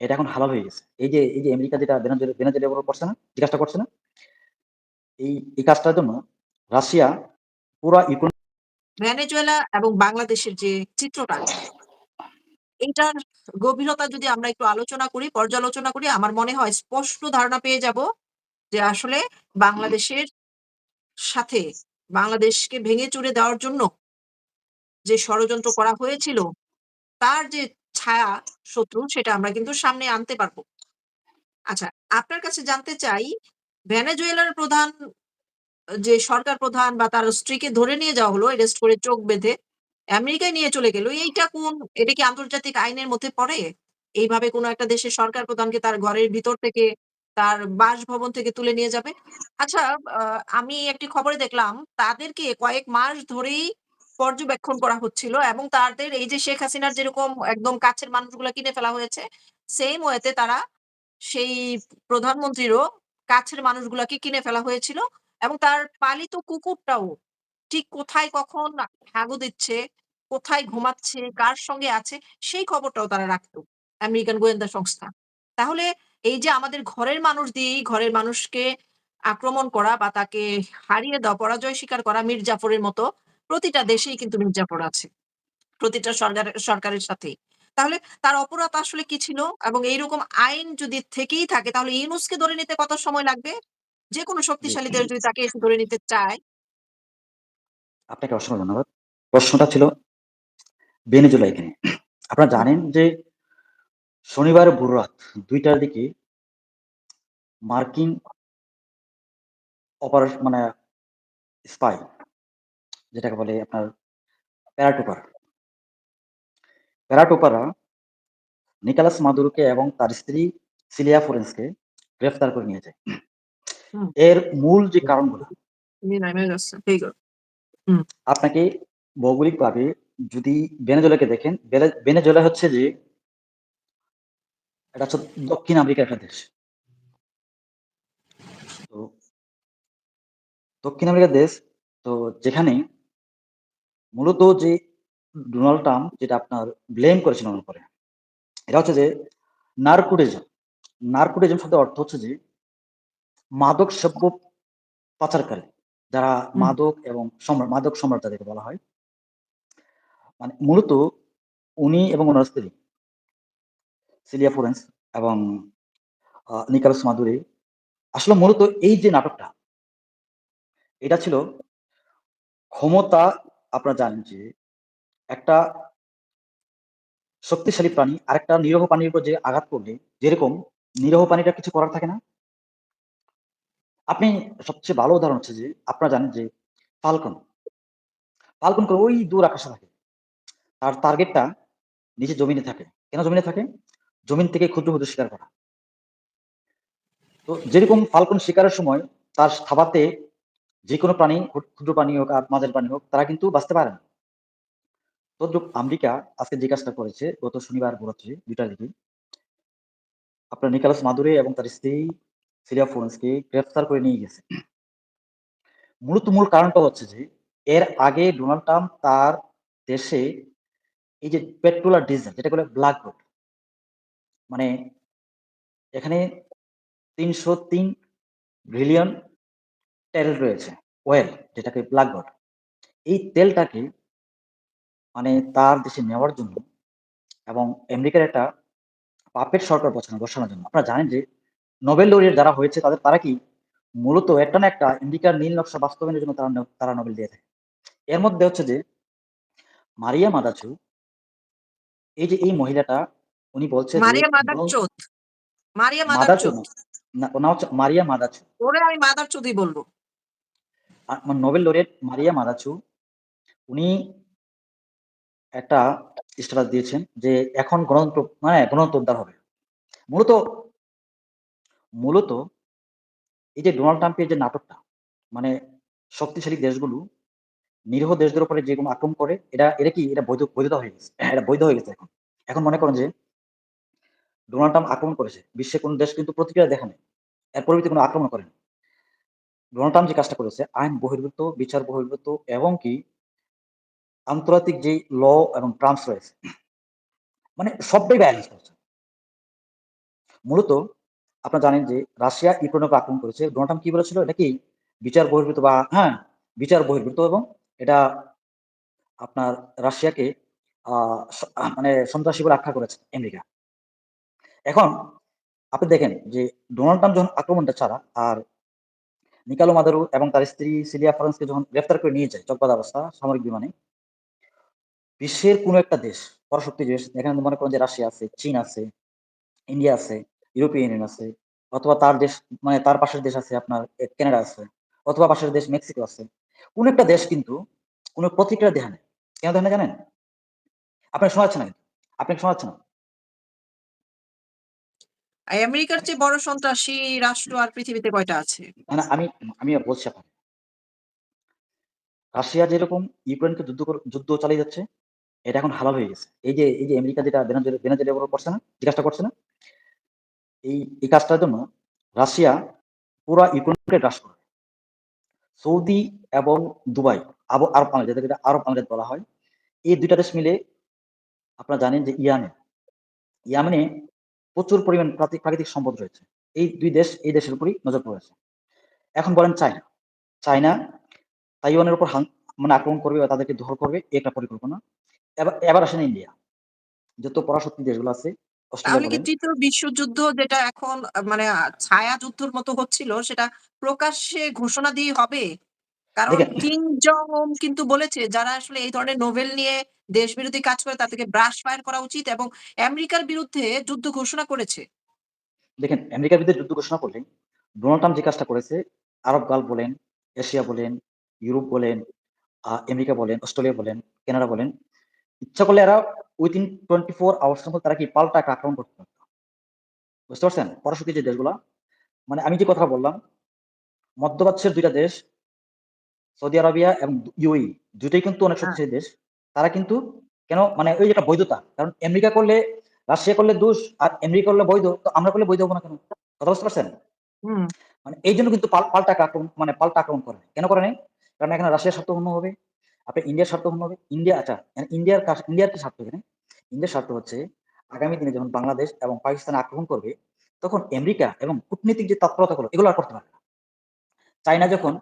এটা এখন হালাল হয়ে গেছে। এই যে এই যে আমেরিকা যেটা ভেনেজুয়েলার উপর করছে না? যে কাজটা করছে না? এই এই কাজটার জন্য রাশিয়া পুরা ইউক্রেন ভেনেজুয়েলা এবং বাংলাদেশের যে চিত্রটা এইটার গভীরতা যদি আমরা একটু আলোচনা করি, পর্যালোচনা করি, আমার মনে হয় স্পষ্ট ধারণা পেয়ে যাব যে আসলে বাংলাদেশের সাথে বাংলাদেশকে ভেঙে চুরে দেওয়ার জন্য যে ষড়যন্ত্র করা হয়েছিল, তার যে ছায়া শত্রু সেটা আমরা কিন্তু সামনে আনতে পারব আচ্ছা, আপনার কাছে জানতে চাই ভেনেজুয়েলার প্রধান যে সরকার প্রধান বা তার স্ত্রীকে ধরে নিয়ে যাওয়া হলো অ্যারেস্ট করে চোখ বেঁধে আমেরিকায় নিয়ে চলে গেল। এইটা কোন এটা কি আন্তর্জাতিক আইনের মধ্যে পড়ে? এইভাবে কোন একটা দেশের সরকার প্রধানকে তার ঘরের ভিতর থেকে তার বাসভবন থেকে তুলে নিয়ে যাবে? আচ্ছা আমি একটি খবরে দেখলাম তাদেরকে কয়েক মাস ধরেই পর্যবেক্ষণ করা হচ্ছিল এবং তাদের এই যে শেখ হাসিনার যেরকম একদম কাছের মানুষগুলা কিনে ফেলা হয়েছে, সেইম ওয়েতে তারা সেই প্রধানমন্ত্রীরও কাছের মানুষগুলাকে কিনে ফেলা হয়েছিল এবং তার পালিত কুকুরটাও ঠিক কোথায় কখন হাগু দিচ্ছে, কোথায় ঘুমাচ্ছে, কার সঙ্গে আছে সেই খবরটাও তারা রাখত। আমেরিকান গোয়েন্দা সংস্থা। তাহলে এই যে আমাদের ঘরের মানুষ দিয়েই ঘরের মানুষকে আক্রমণ করা বা তাকে হারিয়ে দেওয়া, পরাজয় স্বীকার করা মীর জাফরের মতো প্রতিটা দেশেই কিন্তু মীর আছে। প্রতিটা সরকারের সাথেই। তাহলে তার অপরাধ আসলে কি ছিল? এবং এইরকম আইন যদি থেকেই থাকে তাহলে ইউনূসকে ধরে নিতে কত সময় লাগবে? যেকোনো জি। শক্তিশালী দেশ যদি তাকে এসে ধরে নিতে চায় আপনাকে অসংখ্য ধন্যবাদ। প্রশ্নটা ছিল ভেনেজুয়েলা এখানে। আপনারা জানেন যে শনিবার ভোররাত ২ টার দিকে মার্কিন অপারেশ মানে স্পাই যেটাকে বলে আপনার প্যারাট্রুপার। প্যারাট্রুপাররা নিকালাস মাদুরোকে এবং তার স্ত্রী সিলিয়া ফোরেন্সকে গ্রেফতার করে নিয়ে যায়। এর মূল যে কারণগুলা। আপনাকে ভৌগোলিকভাবে যদি বেনেজোলাকে দেখেন, ভেনেজুয়েলা হচ্ছে যে এটা হচ্ছে দক্ষিণ আমেরিকার একটা দেশ। তো দক্ষিণ আমেরিকার দেশ তো যেখানে মূলত যে ডোনাল্ড ট্রাম্প যেটা আপনার ব্লেম করেছেন ওনার উপরে। এটা হচ্ছে যে নারকোটিজম। নারকোটিজম শব্দের অর্থ হচ্ছে যে মাদক দ্রব্য পাচারকারী। যারা মাদক এবং মাদক সম্রাট যাদেরকে বলা হয়। মানে মূলত উনি এবং উনার স্ত্রী সিলিয়া ফোরেন্স এবং নিকোলাস মাদুরো আসলে মূলত এই যে নাটকটা এটা ছিল ক্ষমতা আপনারা জানেন যে একটা শক্তিশালী প্রাণী আরেকটা নিরীহ প্রাণীর উপর যে আঘাত করলে যেরকম নিরীহ প্রাণীটার কিছু করার থাকে না? আপনি সবচেয়ে ভালো উদাহরণ হচ্ছে যে আপনারা জানেন যে ফাল্কন। ফাল্কন করে ওই দূর আকাশে থাকে। তার টার্গেটটা নিচে জমিনে থাকে। কেন জমিনে থাকে? জমিন থেকে ক্ষুদ্র, ক্ষুদ্র শিকার করা। তো যেরকম ফাল্কন শিকারের সময় তার থাবাতে যেকোনো প্রাণী, ক্ষুদ্র প্রাণী হোক আর মাঝের প্রাণী হোক, তারা কিন্তু বাঁচতে পারে না। তদ্রুপ আমেরিকা আজকে যে কাজটা করেছে, গত শনিবার ভোররাত্রে ২ টার দিকে, আপনার নিকালাস মাদুরে এবং তার স্ত্রী সিরিয়া ফোরেন্সকে গ্রেফতার করে নিয়ে গেছে। মূলত মূল কারণটা হচ্ছে যে, এর আগে ডোনাল্ড ট্রাম্প তার দেশে এই যে পেট্রোল আর ডিজেল যেটা বলে ব্ল্যাক গোল্ড মানে এখানে ৩০৩ বিলিয়ন টেরল রয়েছে। ওয়েল যেটাকে ব্ল্যাক গোল্ড। এই তেলটাকে মানে তার দেশে নেওয়ার জন্য এবং আমেরিকার একটা পাপেট সরকার বসানো বসানোর জন্য। আপনারা জানেন যে নোবেল লরিয়েট যারা হয়েছে তাদের তারা কি মূলত একটা না একটা আমেরিকার নীল নকশা বাস্তবায়নের জন্য তারা তারা নোবেল দিয়ে থাকে। এর মধ্যে হচ্ছে যে মারিয়া মাদাচু এই যে এই মহিলাটা উনি বলছে মারিয়া মারিয়া মাদাচু। না, না ওনা হচ্ছে মারিয়া মাদাচু। ওরে আমি মাদারচোদই বলব। নোবেল লরিয়েট মারিয়া মাদাচু, উনি একটা স্ট্যাটাস দিয়েছেন যে এখন গণতন্ত্র মানে গণতন্ত্র হবে। মূলত মূলত এই যে ডোনাল্ড ট্রাম্পের যে নাটকটা মানে শক্তিশালী দেশগুলো, নিরীহ দেশদের উপরে যে কোনো আক্রমণ করে, এটা এটা কি, এটা বৈধ, বৈধতা হয়ে গেছে। এটা বৈধ হয়ে গেছে এখন। এখন মনে করেন যে ডোনাল্ড ট্রাম্প আক্রমণ করেছে। বিশ্বের কোনো দেশ কিন্তু প্রতিক্রিয়া দেখায়নি। এর পরিবর্তে কোনো আক্রমণ করেনি। ডোনাল্ড যে কাজটা করেছে আইন বহির্ভূত, বিচার বহির্ভূত এবং কি আন্তর্জাতিক যেই ল এবং ট্রাম্পস রয়েছে মানে সবটাই ভায়োলেন্স করেছে। মূলত আপনারা জানেন যে রাশিয়া ইউক্রেনের উপর আক্রমণ করেছে। ডোনাল্ড কি বলেছিল? এটা কি বিচার বহির্ভূত বা হ্যাঁ, বিচার বহির্ভূত এবং এটা আপনার রাশিয়াকে মানে সন্ত্রাসী বলে আখ্যা করেছে আমেরিকা। এখন আপনি দেখেন যে ডোনাল্ড ট্রাম্প যখন আক্রমণটা ছাড়া আর নিকালো মাদুরো এবং তার স্ত্রী সিলিয়া ফরেন্সকে যখন গ্রেফতার করে নিয়ে যায় চকবাদ অবস্থা সামরিক বিমানে বিশ্বের কোনো একটা দেশ, পরাশক্তি দেশ, এখানে মনে করেন যে রাশিয়া আছে, চীন আছে, ইন্ডিয়া আছে, ইউরোপিয়ান ইউনিয়ন আছে, অথবা তার দেশ মানে তার পাশের দেশ আছে আপনার কানাডা আছে, অথবা পাশের দেশ মেক্সিকো আছে। কোন একটা দেশ কিন্তু কোন প্রতিক্রিয়া দেখায় নাই। কেন দেখায় না জানেন? আপনাকে শোনা যাচ্ছে না কিন্তু। আপনাকে শোনা যাচ্ছে না। আমেরিকার চেয়ে বড় সন্ত্রাসী রাষ্ট্র আর পৃথিবীতে কয়টা আছে? না, আমি আমি বলছি। রাশিয়া যেরকম ইউক্রেনকে যুদ্ধ যুদ্ধ চালিয়ে যাচ্ছে, এটা এখন হালাল হয়ে গেছে। এই যে এই যে আমেরিকা যেটা উপর করছে না? যে কাজটা করছে না? এই এই কাজটার জন্য রাশিয়া পুরা ইউক্রেনকে গ্রাস করে সৌদি এবং দুবাই আব আরব আমিরাত যাদেরকে আরব আমিরাত বলা হয়। এই দুইটা দেশ মিলে আপনারা জানেন যে ইয়ামেন, ইয়ামেনে প্রচুর পরিমাণ প্রাকৃতিক সম্পদ রয়েছে। এই ২ দেশ এই দেশের উপরই নজর পড়েছে। এখন বলেন চায়না। চায়না তাইওয়ানের উপর মানে আক্রমণ করবে বা তাদেরকে দখল করবে একটা পরিকল্পনা। এবার এবার আসেন ইন্ডিয়া। যত পরাশক্তি দেশগুলো আছে তাহলে কি ৩য় বিশ্বযুদ্ধ যেটা এখন মানে ছায়া যুদ্ধর মতো হচ্ছিল সেটা প্রকাশ্যে ঘোষণা দিয়ে হবে? কারণ কিম জং কিন্তু বলেছে যারা আসলে এই ধরনের নোবেল নিয়ে দেশবিরোধী কাজ করে তাদেরকে ব্রাশ ফায়ার করা উচিত এবং আমেরিকার বিরুদ্ধে যুদ্ধ ঘোষণা করেছে। দেখেন আমেরিকার বিরুদ্ধে যুদ্ধ ঘোষণা করলে ডোনাল্ড ট্রাম্প যে কাজটা করেছে আরব গালফ বলেন, এশিয়া বলেন, ইউরোপ বলেন, আমেরিকা বলেন, অস্ট্রেলিয়া বলেন, কানাডা বলেন, ইচ্ছা করলে এরা উইথিন 24 আওয়ার্স এর মধ্যে তারা কি পাল্টা একটা আক্রমণ করতে পারত। বুঝতে পারছেন? পরাশক্তি যে দেশগুলা মানে আমি যে কথা বললাম, মধ্যপ্রাচ্যের দুইটা দেশ সৌদি আরবিয়া এবং ইউএই ২ টাই কিন্তু অনেক হ্যাঁ। শক্তিশালী দেশ। তারা কিন্তু কেন মানে ওই যে একটা বৈধতা। কারণ আমেরিকা করলে রাশিয়া করলে দোষ আর আমেরিকা করলে বৈধ। তো আমরা করলে বৈধ হব না কেন? কথা বুঝতে পারছেন? মানে এইজন্য কিন্তু পাল্টা আক্রমণ মানে পাল্টা আক্রমণ করে কেন করে নাই? কারণ এখানে রাশিয়ার স্বার্থ ক্ষুণ্ণ হবে। আপনার ইন্ডিয়ার স্বার্থ ক্ষুণ্ণ হবে। ইন্ডিয়া আচ্ছা মানে ইন্ডিয়ার কাজ ইন্ডিয়ার কি স্বার্থ এখানে? ইন্ডিয়ার স্বার্থ হচ্ছে আগামী দিনে যখন বাংলাদেশ এবং পাকিস্তান আক্রমণ করবে, তখন আমেরিকা এবং কূটনীতিক যে তৎপরতা তৎপরতাগুলো এগুলো আর করতে পারবে না। চায়না যখন